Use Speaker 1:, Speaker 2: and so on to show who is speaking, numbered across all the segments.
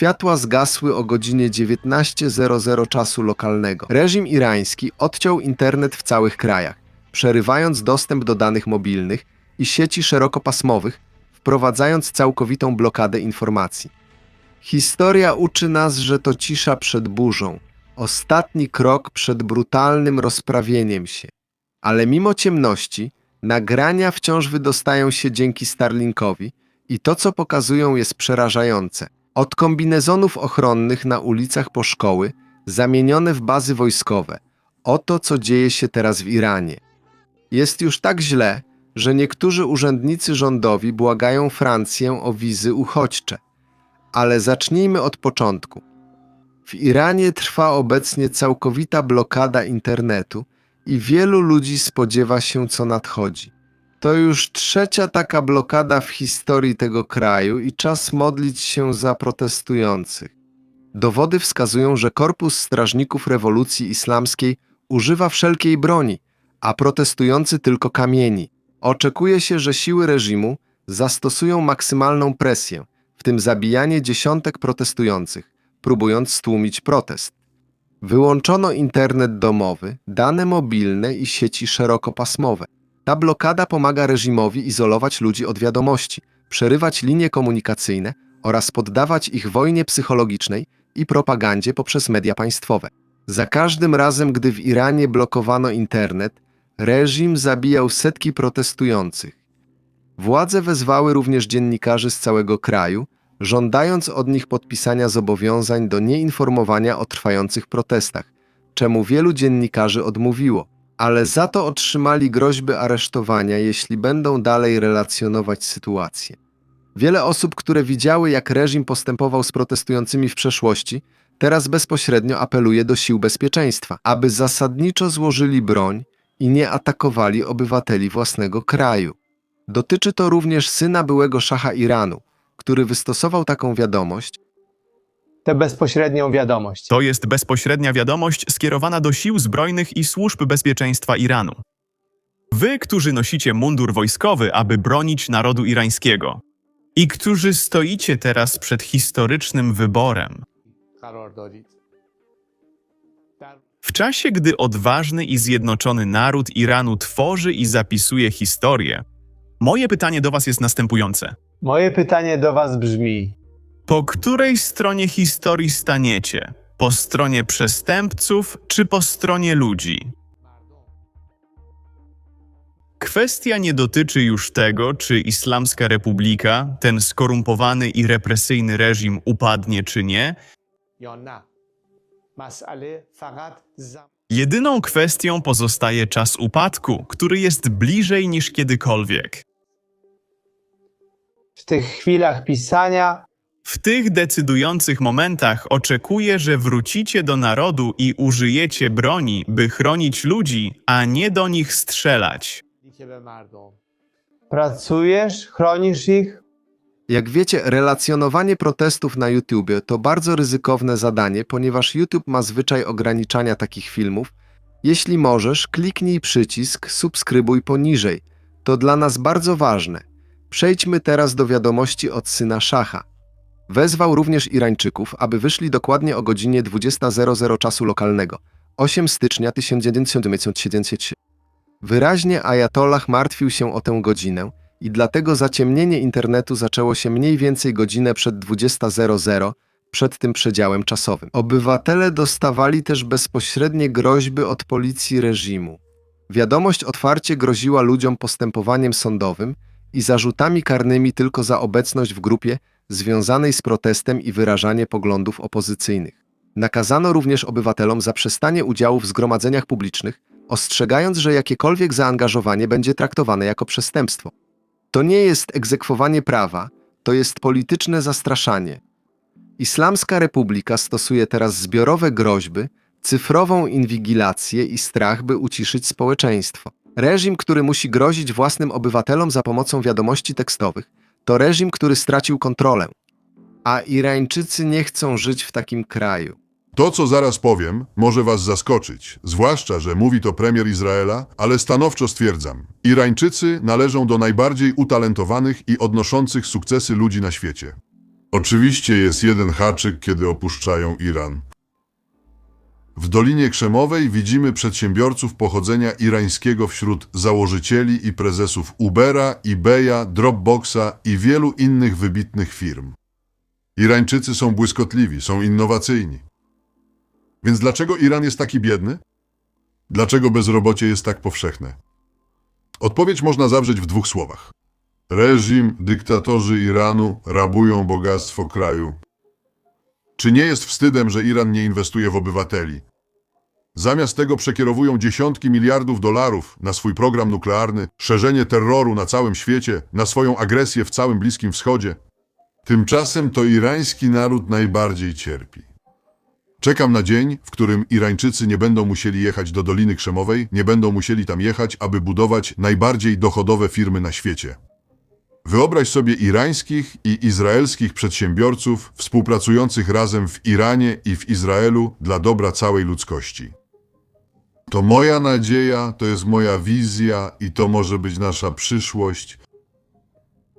Speaker 1: Światła zgasły o godzinie 19.00 czasu lokalnego. Reżim irański odciął internet w całych krajach, przerywając dostęp do danych mobilnych i sieci szerokopasmowych, wprowadzając całkowitą blokadę informacji. Historia uczy nas, że to cisza przed burzą, ostatni krok przed brutalnym rozprawieniem się. Ale mimo ciemności, nagrania wciąż wydostają się dzięki Starlinkowi i to, co pokazują, jest przerażające. Od kombinezonów ochronnych na ulicach po szkoły, zamienione w bazy wojskowe. Oto, co dzieje się teraz w Iranie. Jest już tak źle, że niektórzy urzędnicy rządowi błagają Francję o wizy uchodźcze. Ale zacznijmy od początku. W Iranie trwa obecnie całkowita blokada internetu i wielu ludzi spodziewa się, co nadchodzi. To już trzecia taka blokada w historii tego kraju i czas modlić się za protestujących. Dowody wskazują, że Korpus Strażników Rewolucji Islamskiej używa wszelkiej broni, a protestujący tylko kamieni. Oczekuje się, że siły reżimu zastosują maksymalną presję, w tym zabijanie dziesiątek protestujących, próbując stłumić protest. Wyłączono internet domowy, dane mobilne i sieci szerokopasmowe. Ta blokada pomaga reżimowi izolować ludzi od wiadomości, przerywać linie komunikacyjne oraz poddawać ich wojnie psychologicznej i propagandzie poprzez media państwowe. Za każdym razem, gdy w Iranie blokowano internet, reżim zabijał setki protestujących. Władze wezwały również dziennikarzy z całego kraju, żądając od nich podpisania zobowiązań do nieinformowania o trwających protestach, czemu wielu dziennikarzy odmówiło, ale za to otrzymali groźby aresztowania, jeśli będą dalej relacjonować sytuację. Wiele osób, które widziały, jak reżim postępował z protestującymi w przeszłości, teraz bezpośrednio apeluje do sił bezpieczeństwa, aby zasadniczo złożyli broń i nie atakowali obywateli własnego kraju. Dotyczy to również syna byłego szacha Iranu, który wystosował taką wiadomość,
Speaker 2: tę bezpośrednią wiadomość.
Speaker 3: To jest bezpośrednia wiadomość skierowana do sił zbrojnych i służb bezpieczeństwa Iranu. Wy, którzy nosicie mundur wojskowy, aby bronić narodu irańskiego, i którzy stoicie teraz przed historycznym wyborem. W czasie, gdy odważny i zjednoczony naród Iranu tworzy i zapisuje historię, moje pytanie do Was jest następujące.
Speaker 2: Moje pytanie do Was brzmi:
Speaker 3: po której stronie historii staniecie? Po stronie przestępców czy po stronie ludzi? Kwestia nie dotyczy już tego, czy Islamska Republika, ten skorumpowany i represyjny reżim upadnie czy nie. Jedyną kwestią pozostaje czas upadku, który jest bliżej niż kiedykolwiek.
Speaker 2: W tych chwilach pisania
Speaker 3: w tych decydujących momentach oczekuję, że wrócicie do narodu i użyjecie broni, by chronić ludzi, a nie do nich strzelać.
Speaker 2: Pracujesz, chronisz ich?
Speaker 1: Jak wiecie, relacjonowanie protestów na YouTube to bardzo ryzykowne zadanie, ponieważ YouTube ma zwyczaj ograniczania takich filmów. Jeśli możesz, kliknij przycisk subskrybuj poniżej. To dla nas bardzo ważne. Przejdźmy teraz do wiadomości od syna Szacha. Wezwał również Irańczyków, aby wyszli dokładnie o godzinie 20.00 czasu lokalnego, 8 stycznia 1973. Wyraźnie Ajatollah martwił się o tę godzinę i dlatego zaciemnienie internetu zaczęło się mniej więcej godzinę przed 20.00, przed tym przedziałem czasowym. Obywatele dostawali też bezpośrednie groźby od policji reżimu. Wiadomość otwarcie groziła ludziom postępowaniem sądowym i zarzutami karnymi tylko za obecność w grupie związanej z protestem i wyrażanie poglądów opozycyjnych. Nakazano również obywatelom zaprzestanie udziału w zgromadzeniach publicznych, ostrzegając, że jakiekolwiek zaangażowanie będzie traktowane jako przestępstwo. To nie jest egzekwowanie prawa, to jest polityczne zastraszanie. Islamska Republika stosuje teraz zbiorowe groźby, cyfrową inwigilację i strach, by uciszyć społeczeństwo. Reżim, który musi grozić własnym obywatelom za pomocą wiadomości tekstowych, to reżim, który stracił kontrolę. A Irańczycy nie chcą żyć w takim kraju.
Speaker 4: To, co zaraz powiem, może was zaskoczyć, zwłaszcza, że mówi to premier Izraela, ale stanowczo stwierdzam, Irańczycy należą do najbardziej utalentowanych i odnoszących sukcesy ludzi na świecie. Oczywiście jest jeden haczyk, kiedy opuszczają Iran. W Dolinie Krzemowej widzimy przedsiębiorców pochodzenia irańskiego wśród założycieli i prezesów Ubera, eBaya, Dropboxa i wielu innych wybitnych firm. Irańczycy są błyskotliwi, są innowacyjni. Więc dlaczego Iran jest taki biedny? Dlaczego bezrobocie jest tak powszechne? Odpowiedź można zawrzeć w dwóch słowach. Reżim, dyktatorzy Iranu rabują bogactwo kraju. Czy nie jest wstydem, że Iran nie inwestuje w obywateli? Zamiast tego przekierowują dziesiątki miliardów dolarów na swój program nuklearny, szerzenie terroru na całym świecie, na swoją agresję w całym Bliskim Wschodzie. Tymczasem to irański naród najbardziej cierpi. Czekam na dzień, w którym Irańczycy nie będą musieli jechać do Doliny Krzemowej, nie będą musieli tam jechać, aby budować najbardziej dochodowe firmy na świecie. Wyobraź sobie irańskich i izraelskich przedsiębiorców współpracujących razem w Iranie i w Izraelu dla dobra całej ludzkości. To moja nadzieja, to jest moja wizja i to może być nasza przyszłość.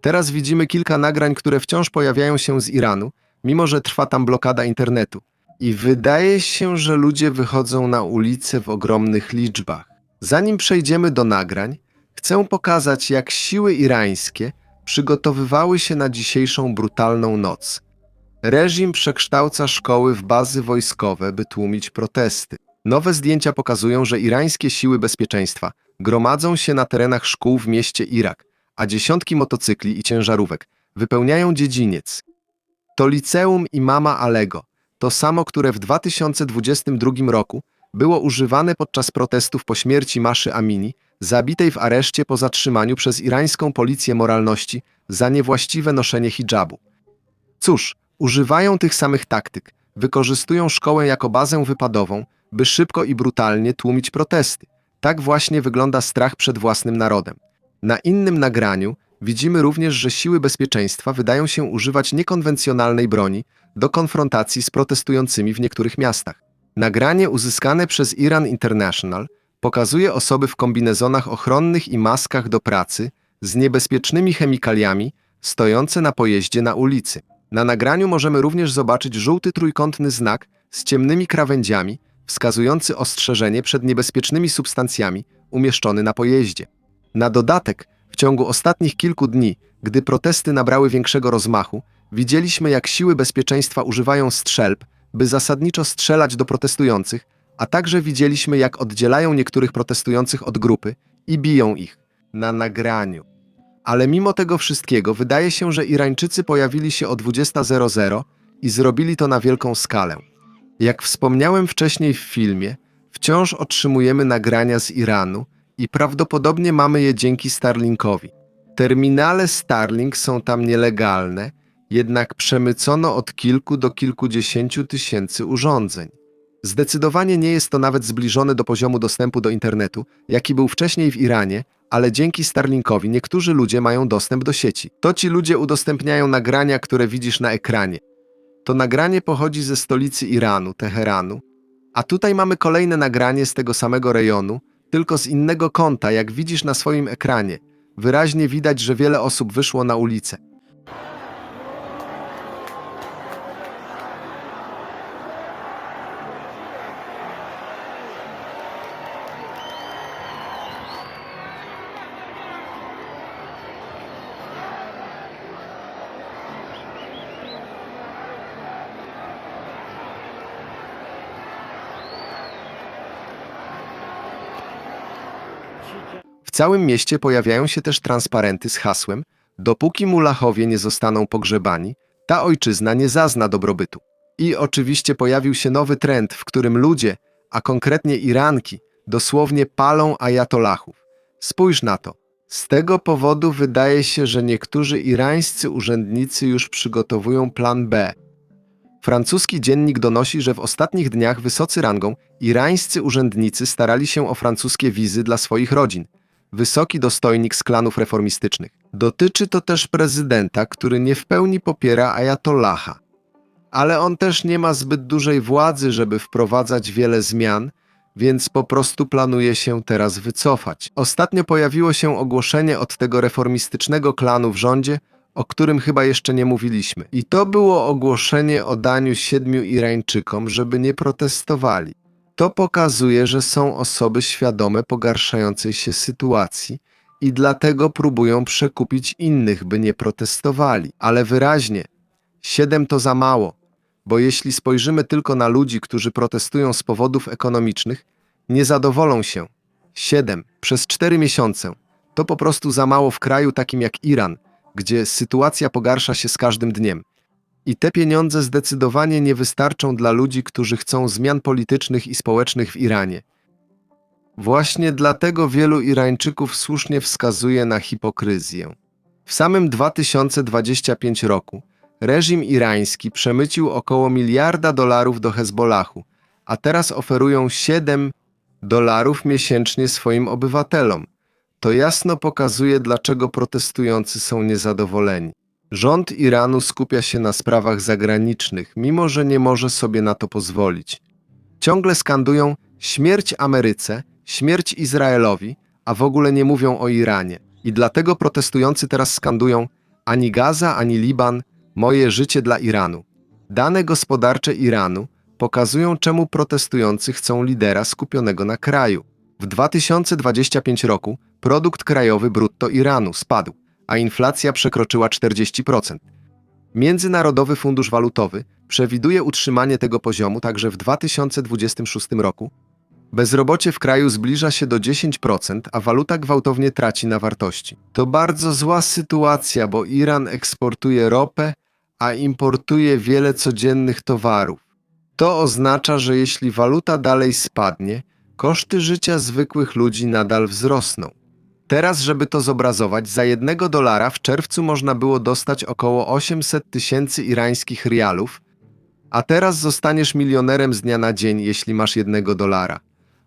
Speaker 1: Teraz widzimy kilka nagrań, które wciąż pojawiają się z Iranu, mimo że trwa tam blokada internetu. I wydaje się, że ludzie wychodzą na ulice w ogromnych liczbach. Zanim przejdziemy do nagrań, chcę pokazać, jak siły irańskie przygotowywały się na dzisiejszą brutalną noc. Reżim przekształca szkoły w bazy wojskowe, by tłumić protesty. Nowe zdjęcia pokazują, że irańskie siły bezpieczeństwa gromadzą się na terenach szkół w mieście Irak, a dziesiątki motocykli i ciężarówek wypełniają dziedziniec. To liceum imama Alego, to samo, które w 2022 roku było używane podczas protestów po śmierci Maszy Amini, zabitej w areszcie po zatrzymaniu przez irańską policję moralności za niewłaściwe noszenie hijabu. Cóż, używają tych samych taktyk, wykorzystują szkołę jako bazę wypadową, by szybko i brutalnie tłumić protesty. Tak właśnie wygląda strach przed własnym narodem. Na innym nagraniu widzimy również, że siły bezpieczeństwa wydają się używać niekonwencjonalnej broni do konfrontacji z protestującymi w niektórych miastach. Nagranie uzyskane przez Iran International pokazuje osoby w kombinezonach ochronnych i maskach do pracy z niebezpiecznymi chemikaliami stojące na pojeździe na ulicy. Na nagraniu możemy również zobaczyć żółty trójkątny znak z ciemnymi krawędziami wskazujący ostrzeżenie przed niebezpiecznymi substancjami umieszczony na pojeździe. Na dodatek, w ciągu ostatnich kilku dni, gdy protesty nabrały większego rozmachu, widzieliśmy jak siły bezpieczeństwa używają strzelb, by zasadniczo strzelać do protestujących, a także widzieliśmy jak oddzielają niektórych protestujących od grupy i biją ich na nagraniu. Ale mimo tego wszystkiego wydaje się, że Irańczycy pojawili się o 20.00 i zrobili to na wielką skalę. Jak wspomniałem wcześniej w filmie, wciąż otrzymujemy nagrania z Iranu i prawdopodobnie mamy je dzięki Starlinkowi. Terminale Starlink są tam nielegalne, jednak przemycono od kilku do kilkudziesięciu tysięcy urządzeń. Zdecydowanie nie jest to nawet zbliżone do poziomu dostępu do internetu, jaki był wcześniej w Iranie, ale dzięki Starlinkowi niektórzy ludzie mają dostęp do sieci. To ci ludzie udostępniają nagrania, które widzisz na ekranie. To nagranie pochodzi ze stolicy Iranu, Teheranu. A tutaj mamy kolejne nagranie z tego samego rejonu, tylko z innego kąta, jak widzisz na swoim ekranie. Wyraźnie widać, że wiele osób wyszło na ulicę. W całym mieście pojawiają się też transparenty z hasłem Dopóki mulachowie nie zostaną pogrzebani, ta ojczyzna nie zazna dobrobytu. I oczywiście pojawił się nowy trend, w którym ludzie, a konkretnie Iranki, dosłownie palą ajatolachów. Spójrz na to. Z tego powodu wydaje się, że niektórzy irańscy urzędnicy już przygotowują plan B. Francuski dziennik donosi, że w ostatnich dniach wysocy rangą irańscy urzędnicy starali się o francuskie wizy dla swoich rodzin. Wysoki dostojnik z klanów reformistycznych. Dotyczy to też prezydenta, który nie w pełni popiera ajatollaha. Ale on też nie ma zbyt dużej władzy, żeby wprowadzać wiele zmian, więc po prostu planuje się teraz wycofać. Ostatnio pojawiło się ogłoszenie od tego reformistycznego klanu w rządzie o którym chyba jeszcze nie mówiliśmy. I to było ogłoszenie o daniu siedmiu Irańczykom, żeby nie protestowali. To pokazuje, że są osoby świadome pogarszającej się sytuacji i dlatego próbują przekupić innych, by nie protestowali. Ale wyraźnie, siedem to za mało, bo jeśli spojrzymy tylko na ludzi, którzy protestują z powodów ekonomicznych, nie zadowolą się. Siedem przez cztery miesiące to po prostu za mało w kraju takim jak Iran, gdzie sytuacja pogarsza się z każdym dniem. I te pieniądze zdecydowanie nie wystarczą dla ludzi, którzy chcą zmian politycznych i społecznych w Iranie. Właśnie dlatego wielu Irańczyków słusznie wskazuje na hipokryzję. W samym 2025 roku reżim irański przemycił około miliarda dolarów do Hezbollahu, a teraz oferują 7 dolarów miesięcznie swoim obywatelom. To jasno pokazuje, dlaczego protestujący są niezadowoleni. Rząd Iranu skupia się na sprawach zagranicznych, mimo że nie może sobie na to pozwolić. Ciągle skandują śmierć Ameryce, śmierć Izraelowi, a w ogóle nie mówią o Iranie. I dlatego protestujący teraz skandują ani Gaza, ani Liban, moje życie dla Iranu. Dane gospodarcze Iranu pokazują, czemu protestujący chcą lidera skupionego na kraju. W 2025 roku produkt krajowy brutto Iranu spadł, a inflacja przekroczyła 40%. Międzynarodowy Fundusz Walutowy przewiduje utrzymanie tego poziomu także w 2026 roku. Bezrobocie w kraju zbliża się do 10%, a waluta gwałtownie traci na wartości. To bardzo zła sytuacja, bo Iran eksportuje ropę, a importuje wiele codziennych towarów. To oznacza, że jeśli waluta dalej spadnie, koszty życia zwykłych ludzi nadal wzrosną. Teraz, żeby to zobrazować, za jednego dolara w czerwcu można było dostać około 800 tysięcy irańskich rialów, a teraz zostaniesz milionerem z dnia na dzień, jeśli masz jednego dolara.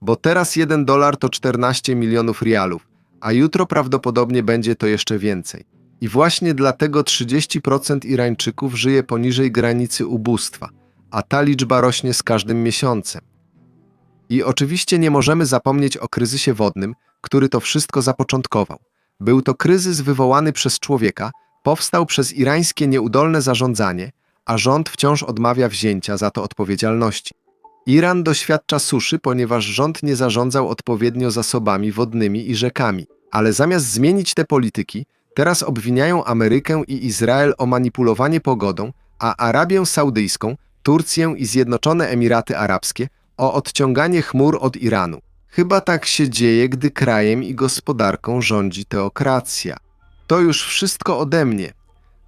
Speaker 1: Bo teraz jeden dolar to 14 milionów rialów, a jutro prawdopodobnie będzie to jeszcze więcej. I właśnie dlatego 30% Irańczyków żyje poniżej granicy ubóstwa, a ta liczba rośnie z każdym miesiącem. I oczywiście nie możemy zapomnieć o kryzysie wodnym, który to wszystko zapoczątkował. Był to kryzys wywołany przez człowieka, powstał przez irańskie nieudolne zarządzanie, a rząd wciąż odmawia wzięcia za to odpowiedzialności. Iran doświadcza suszy, ponieważ rząd nie zarządzał odpowiednio zasobami wodnymi i rzekami, ale zamiast zmienić te polityki, teraz obwiniają Amerykę i Izrael o manipulowanie pogodą, a Arabię Saudyjską, Turcję i Zjednoczone Emiraty Arabskie o odciąganie chmur od Iranu. Chyba tak się dzieje, gdy krajem i gospodarką rządzi teokracja. To już wszystko ode mnie.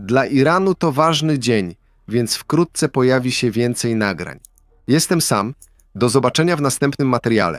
Speaker 1: Dla Iranu to ważny dzień, więc wkrótce pojawi się więcej nagrań. Jestem sam. Do zobaczenia w następnym materiale.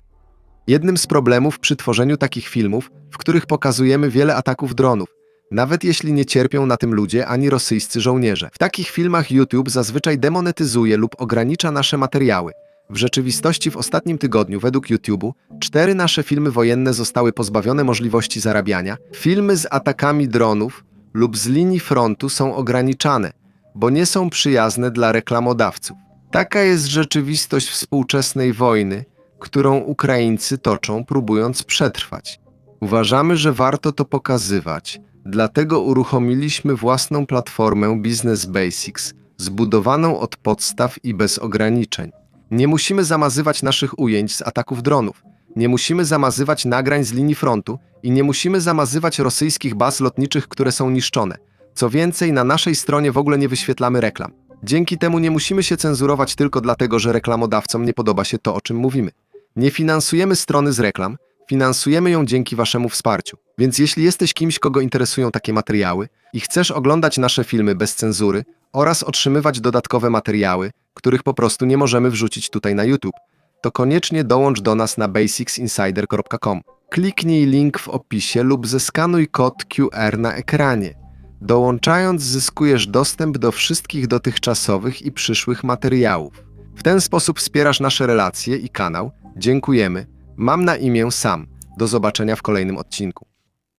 Speaker 1: Jednym z problemów przy tworzeniu takich filmów, w których pokazujemy wiele ataków dronów, nawet jeśli nie cierpią na tym ludzie ani rosyjscy żołnierze. W takich filmach YouTube zazwyczaj demonetyzuje lub ogranicza nasze materiały. W rzeczywistości w ostatnim tygodniu, według YouTube'u, cztery nasze filmy wojenne zostały pozbawione możliwości zarabiania. Filmy z atakami dronów lub z linii frontu są ograniczane, bo nie są przyjazne dla reklamodawców. Taka jest rzeczywistość współczesnej wojny, którą Ukraińcy toczą, próbując przetrwać. Uważamy, że warto to pokazywać, dlatego uruchomiliśmy własną platformę Business Basics, zbudowaną od podstaw i bez ograniczeń. Nie musimy zamazywać naszych ujęć z ataków dronów, nie musimy zamazywać nagrań z linii frontu i nie musimy zamazywać rosyjskich baz lotniczych, które są niszczone. Co więcej, na naszej stronie w ogóle nie wyświetlamy reklam. Dzięki temu nie musimy się cenzurować tylko dlatego, że reklamodawcom nie podoba się to, o czym mówimy. Nie finansujemy strony z reklam, finansujemy ją dzięki Waszemu wsparciu. Więc jeśli jesteś kimś, kogo interesują takie materiały i chcesz oglądać nasze filmy bez cenzury oraz otrzymywać dodatkowe materiały, których po prostu nie możemy wrzucić tutaj na YouTube, to koniecznie dołącz do nas na basicsinsider.com. Kliknij link w opisie lub zeskanuj kod QR na ekranie. Dołączając zyskujesz dostęp do wszystkich dotychczasowych i przyszłych materiałów. W ten sposób wspierasz nasze relacje i kanał. Dziękujemy. Mam na imię Sam. Do zobaczenia w kolejnym odcinku.